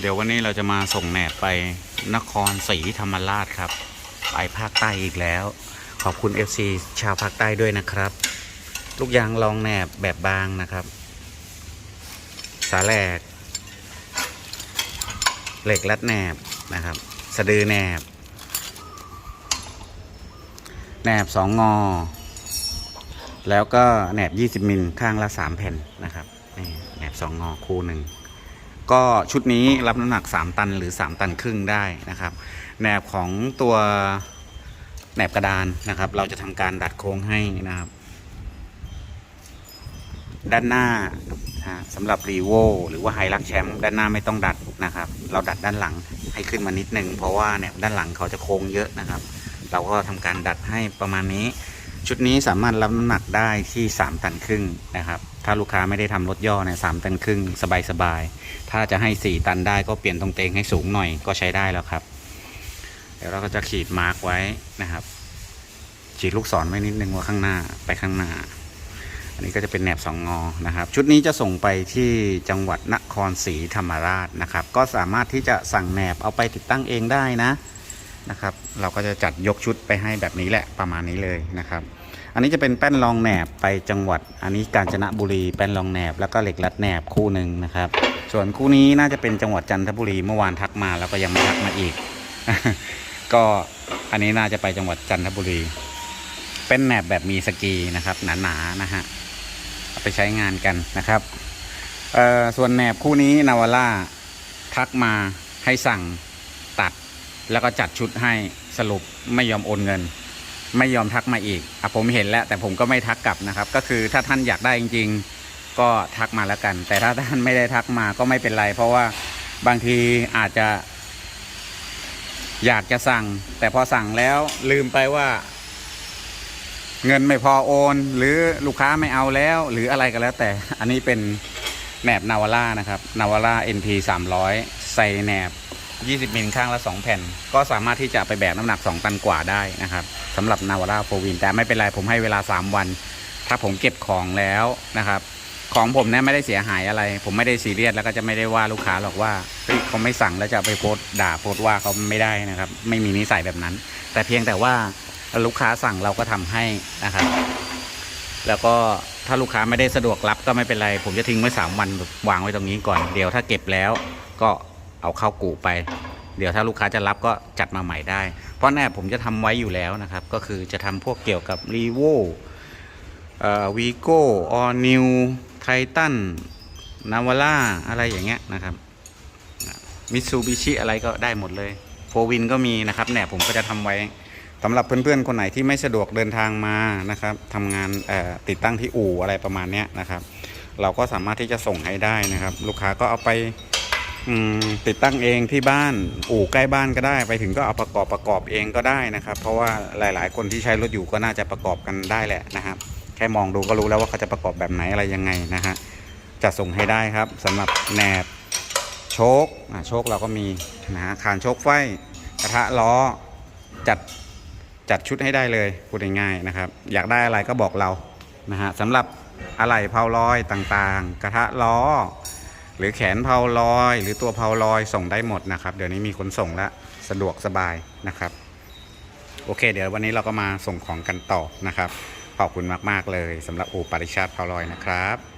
เดี๋ยววันนี้เราจะมาส่งแหนบไปนครศรีธรรมราชครับ ไปภาคใต้อีกแล้ว ขอบคุณ FC ชาวภาคใต้ด้วยนะครับ ลูกยางรองแหนบแบบบางนะครับ สาแหลก เหล็กรัดแหนบนะครับ สะดือแหนบ แหนบสองงอ แล้วก็แหนบ 20 มิลข้างละ 3 แผ่นนะครับนี่แหนบสองงอคู่หนึ่ง ก็ชุดนี้รับน้ำหนัก 3 ตันหรือ 3 ตันครึ่งได้นะครับแหนบของตัวแหนบกระดานนะครับ เราจะทำการดัดโค้งให้นะครับ ด้านหน้าสำหรับรีโวหรือว่าไฮรักแชมป์ด้านหน้าไม่ต้องดัดนะครับ เราดัดด้านหลังให้ขึ้นมานิดนึง เพราะว่าเนี่ยด้านหลังเขาจะโค้งเยอะนะครับ เราก็ทำการดัดให้ประมาณนี้ ชุดนี้สามารถรับน้ำหนักได้ที่ 3 ตันครึ่งนะครับ ถ้าลูกค้าไม่ได้ทำรถย่อเนี่ยสตันครึ่งสบายๆถ้าจะให้ 4 ตันได้ก็เปลี่ยนตรงเตงให้สูงหน่อยก็ใช้ได้แล้วครับ เดี๋ยวเราก็จะขีดมาร์กไว้นะครับขีดลูกศรไว้นิดนึงว่าข้างหน้าไปข้างหน้า อันนี้ก็จะเป็นแหนบสองงอนะครับ ชุดนี้จะส่งไปที่จังหวัดนครศรีธรรมราชนะครับ ก็สามารถที่จะสั่งแหนบเอาไปติดตั้งเองได้นะนะครับ เราก็จะจัดยกชุดไปให้แบบนี้แหละประมาณนี้เลยนะครับ อันนี้จะเป็นแป้นรองแหนบไปจังหวัด อันนี้กาญจนบุรีแป้นรองแหนบแล้วก็เหล็กรัดแหนบคู่หนึ่งนะครับ ส่วนคู่นี้น่าจะเป็นจังหวัดจันทบุรีเมื่อวานทักมาแล้วก็ยังไม่ทักมาอีก ก็อันนี้น่าจะไปจังหวัดจันทบุรี เป็นแหนบแบบมีสกีนะครับหนาๆนะฮะเอาไปใช้งานกันนะครับเออส่วนแหนบคู่นี้นาวาร่าทักมาให้สั่งตัดแล้วก็จัดชุดให้สรุปไม่ยอมโอนเงิน ไม่ยอมทักมาอีกอะผมเห็นแล้ว แต่ผมก็ไม่ทักกลับนะครับ ก็คือถ้าท่านอยากได้จริง ๆ ก็ทักมาแล้วกัน แต่ถ้าท่านไม่ได้ทักมาก็ไม่เป็นไร เพราะว่าบางทีอาจจะ อยากจะสั่ง แต่พอสั่งแล้วลืมไปว่า เงินไม่พอโอน หรือลูกค้าไม่เอาแล้ว หรืออะไรก็แล้ว แต่อันนี้เป็นแหนบนาวาร่านะครับนาวาร่า NP 300ใส่แหนบ 20มิลข้างละ 2 แผ่น ก็สามารถที่จะไปแบกน้ำหนัก 2 ตันกว่าได้นะครับสำหรับนาวาร่าโฟวินแต่ไม่เป็นไรผมให้เวลา 3 วัน ถ้าผมเก็บของแล้วนะครับ ของผมเนี่ยไม่ได้เสียหายอะไร ผมไม่ได้ซีเรียสแล้วก็จะไม่ได้ว่าลูกค้าหรอกว่าเขาไม่สั่งแล้วจะไปโพสด่าโพสว่าเขาไม่ได้นะครับ ไม่มีนิสัยแบบนั้น แต่เพียงแต่ว่าลูกค้าสั่งเราก็ทำให้นะครับ แล้วก็ถ้าลูกค้าไม่ได้สะดวกรับก็ไม่เป็นไร ผมจะทิ้งไว้สามวันวางไว้ตรงนี้ก่อน เดี๋ยวถ้าเก็บแล้วก็ เอาเข้ากู่ไป เดี๋ยวถ้าลูกค้าจะรับก็จัดมาใหม่ได้ เพราะแน่ผมจะทำไว้อยู่แล้วนะครับ ก็คือจะทำพวกเกี่ยวกับรีโววีโก้ออนิวไททันนาวาร่าอะไรอย่างเงี้ยนะครับมิตซูบิชิอะไรก็ได้หมดเลยโฟวินก็มีนะครับแนบผมก็จะทำไว้สำหรับเพื่อนๆ คนไหนที่ไม่สะดวกเดินทางมานะครับทำงานเอ่อติดตั้งที่อู่อะไรประมาณเนี้ยนะครับ เราก็สามารถที่จะส่งให้ได้นะครับ ลูกค้าก็เอาไป ติดตั้งเองที่บ้านอู่ใกล้บ้านก็ได้ ไปถึงก็เอาประกอบประกอบเองก็ได้นะครับ เพราะว่าหลาย ๆ คนที่ใช้รถอยู่ก็น่าจะประกอบกันได้แหละนะครับ แค่มองดูก็รู้แล้วว่าเขาจะประกอบแบบไหนอะไรยังไงนะฮะจะส่งให้ได้ครับสำหรับแหนบโชคโชคเราก็มีนะฮะคานโชคไฟกระทะล้อจัดจัดชุดให้ได้เลยพูดง่ายๆนะครับ อยากได้อะไรก็บอกเรานะฮะสำหรับอะไหล่เพาลอยต่างๆ กระทะล้อ หรือแขนเพาลอย หรือตัวเพาลอยส่งได้หมดนะครับ เดี๋ยวนี้มีขนส่งและสะดวกสบายนะครับ โอเค เดี๋ยววันนี้เราก็มาส่งของกันต่อนะครับ ขอบคุณมาก ๆ เลยสำหรับอู่ปาริชาติเพาลอยนะครับ